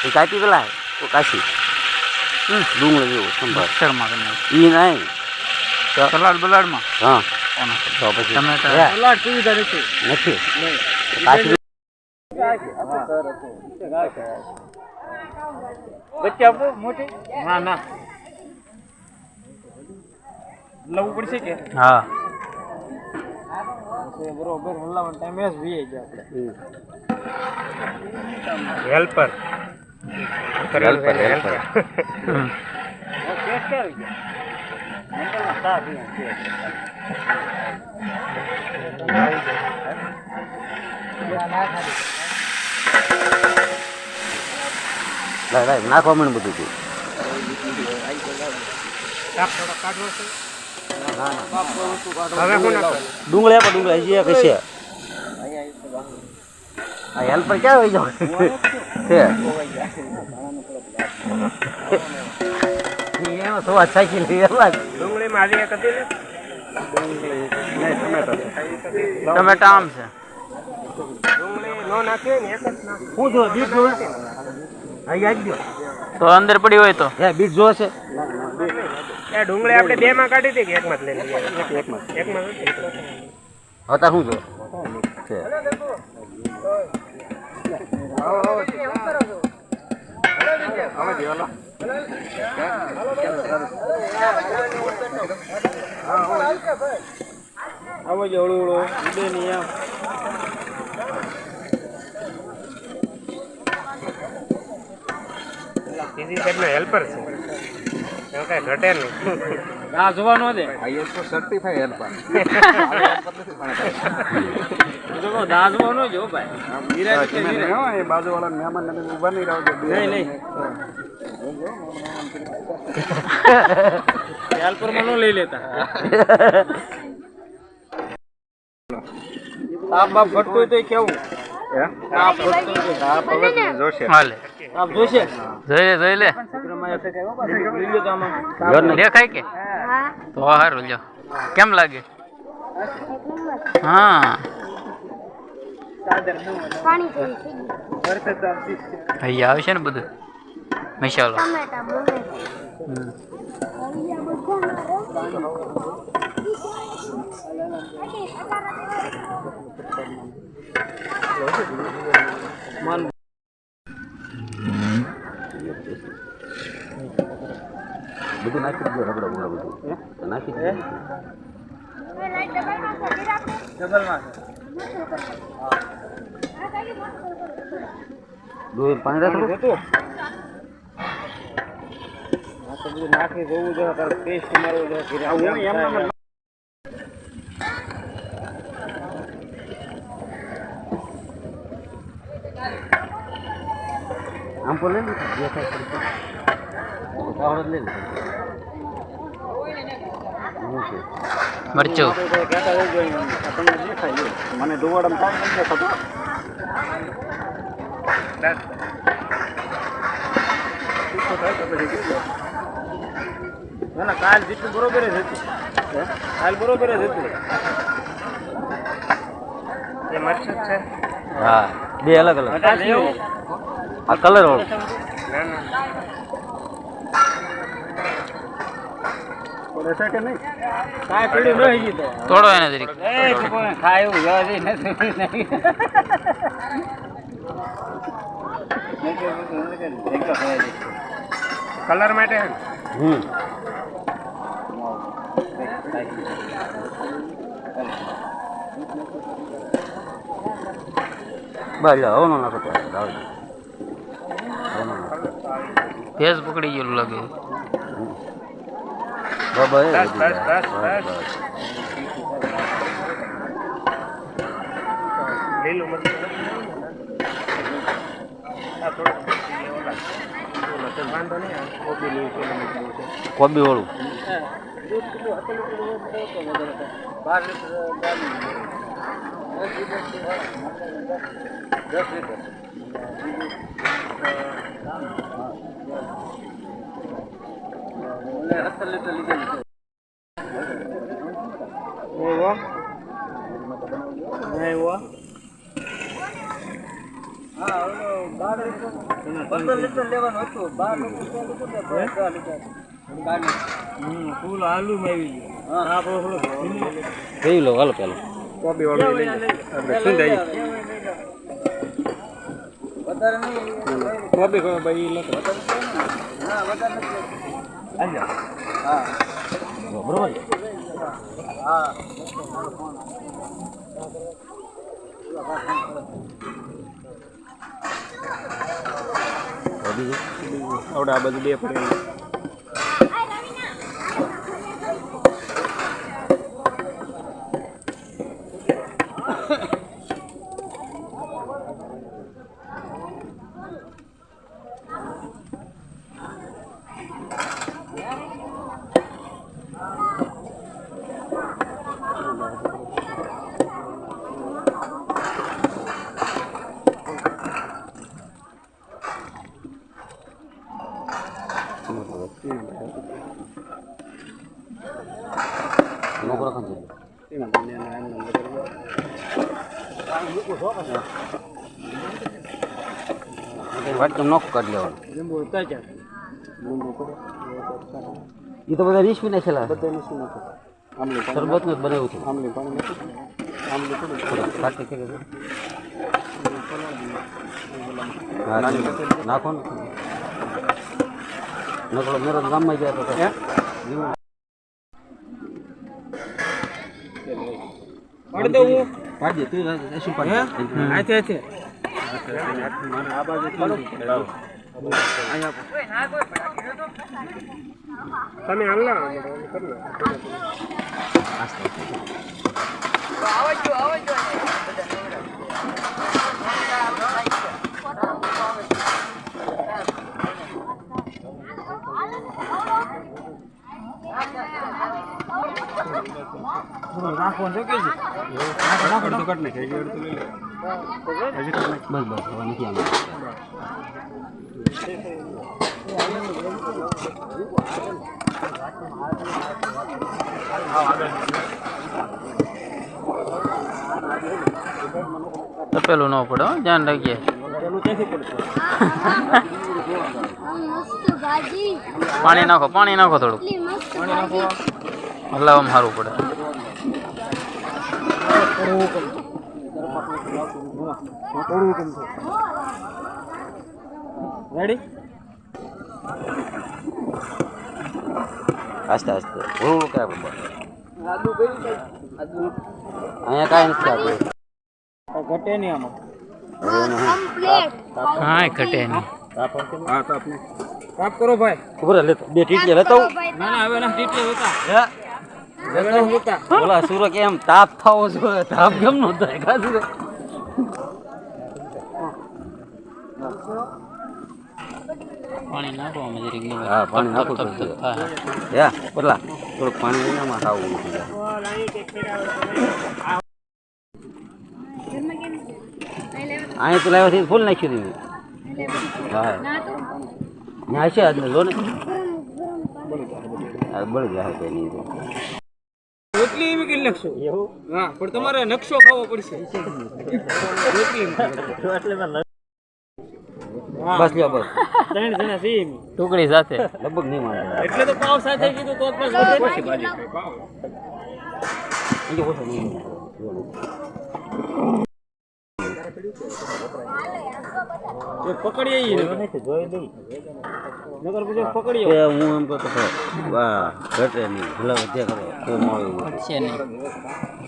એ કાપી પેલા તો કાશી. ડુંગળી જેવું સંભાળ મિક્સરમાં કરી. ઈ નહીં સલાડ બલાડમાં હા? તો પછી સલાડ સુવિધા નથી નથી કાશી વચ્ચે આપો મોટી ના ના લવું પડશે કે હા બરોબર હલાવવાનો ટાઈમ જ વીએ જાય આપણે હેલ્પર હેલ્પર હેલ્પર નાખવા મને બધું તું ડુંગળ્યા પણ ડુંગળા ડુંગળી આપો ડુંગળી હજી એક છે આ હેલ્પર ક્યાં હોય જાવ છે એમાં સવા સાયકલ એવા જ. ડુંગળીમાં આવી એક હતી ને ટમેટા આમ છે ડુંગળી ને એક તો અંદર પડી હોય તો હે બીટ છે એ ડુંગળી આપણે બે માં કાઢી હતી કે એક માં લઈ લઈએ શું જો આવો જ હળુ હળુ. ઉડે નહીં એમ. બીજી એટલે હેલ્પર છે. એવું કઈ ઘટે નહીં. આ જોવા ન દે. સર્ટિફાઈડ હેલ્પર એ તો કહું દાઝવો ન જો ભાઈ. નિરાશ છે નિરાશ. બાજુવાળા મહેમાન ઊભા નહીં રહો નહીં નહીં. હેલ્પરમાં ન લઈ લેતા. તાપ બાપ ઘટતું તો કેવું? તાપ ઘટતું તાપ હવે જોશે. હાલે તાપ જોશે? જોઈ લે જોઈ લે. લઈ લો તો આમાં. દેખાય કે? તો સારું લ્યો. કેમ લાગે? હા. પાણી જેવી અહીંયા આવશે ને બધું? મસાલો. ટમેટા બોલે મન બધું નાખી દીધું રગડો બગડો બધું નાખી દીધું ડબલમાં દૂધ પાણી રાખો તો નાખી જોવું જોઈએ તારે ટેસ્ટ મારવો જોઈએ એમ આમ પર લઈ લીધું જે થાય જ લઈ લીધો. શું છે? મરચું. મને ધોવાડામાં કામ નથી ના ના કાલ જેટલું બરોબર જ હતું કાલ બરોબર જ હતું એ મરચું છે હા બે અલગ અલગ. આ કલર વાળું. ના ના તોડો એને ખાય એવું નથી. કલર માટે હમ. બસ હવે નો નાખો તો આવે છે. હવે નો નાખો. ભેજ પકડી ગયેલું લાગે. બરાબર બસ, બસ, બસ, બસ, લીલું કોબી વાળું? લીટર લીધેલી છે એવો એવો હા બાર લીટર હમ, ફૂલ આલુ માં આવી ગયું. હા. થોડો જોઈ લો હાલો પેલો. કોબી વાળું લઈ લે. એટલે શું થાય કોબી કોબી ભાઈ. ઈ હા. બરોબર આવડે આ બધું બે પડે વાટકમ નોક કરી લેવાનું. એ તો બધા રીસ વિના છેલ્લા. શરબતનું બનાવ્યું છે આમલી પાણી નાખો ને. નકળો મેરો ગામમાં ગયા તો પાડી દઉં પાડી દે. તું શું પાડી આથી આથી તમે હાલ ના નાખવાનું છે કે છે અડધું કાઢ નાખે હજી અડધું લઈ લે હજી કાઢ બસ બસ હવે નથી આમાં તપેલું ન પડે હો, ધ્યાન રાખીએ પેલું પાણી નાખો પાણી નાખો ભાજી હલાવવામાં સારું પડે. થોડું રેડી આસ્તે આસ્તે. થોડું કે આદુ કઈ આદુ. અહીંયા કાંઈ નથી આપતું ઘટે નહીં આમાં. હા? ઘટે નહીં. હા તો આપણે કાપ કરો ભાઈ. ખબર લેતો. બે ટીટલી લેતો ના ના હવે ના ટીટલી હોતા હવે ના સુરત એમ તાપ થાવો છો તાપ કેમ નો થાય? કા પાણી નાખો આમાં જરીક હા, પાણી આમાં અહીં તો લાવ્યા છે ફૂલ નાખ્યું મેં. હા. ના તો છે આજને લો ને. બળી ગયા નહીં તો. નાખશો હા પણ તમારે નકશો ખાવો પડશે. બસ લ્યો બસ. ત્રણ જણા છીએ ટુકડી સાથે. લગભગ નહીં મારે. એટલે તો પાવ સાથે કીધું તો વધે. નહીં જો પકડી આવીએ જોઈ નગર પછી પકડી હું એમ કહેતો હતો વાહ ઘટે નહીં. ભલા વધ્યા કરો તો મળે એવું. છે નહીં.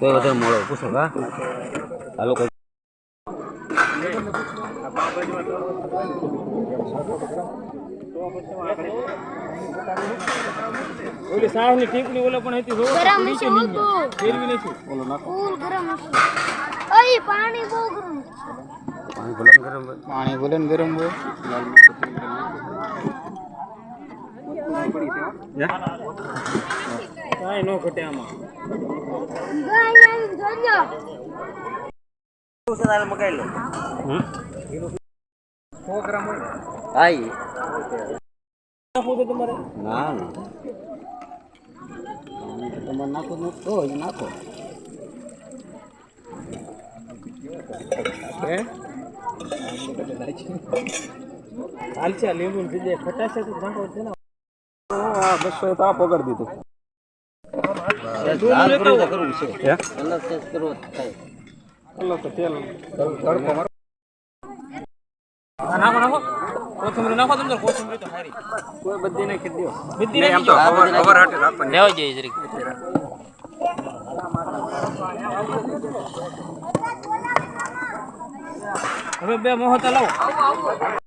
વધારે મળે. પૂછો કા આ લોકો ઓલી સાહની ટીપણી ઓલા પણ હતી ગરમ નથી ફૂલ ગરમ હશે. પાણી બહુ ગરમ પાણી ભલે ને ગરમ હોય. પાણી ભલે ગરમ હોય. કાંઈ ન ઘટે આમાં. તમારે ના ના તમારે નાખો તો નાખો. હાલ છે લીંબુ જગ્યાએ ખટાશ પકડ દીધું નાખો નાખો કોથમરી નાખો તમે કોથમરી તો કોઈ બધી લેવા જઈએ હવે બે મોહતા લાવો.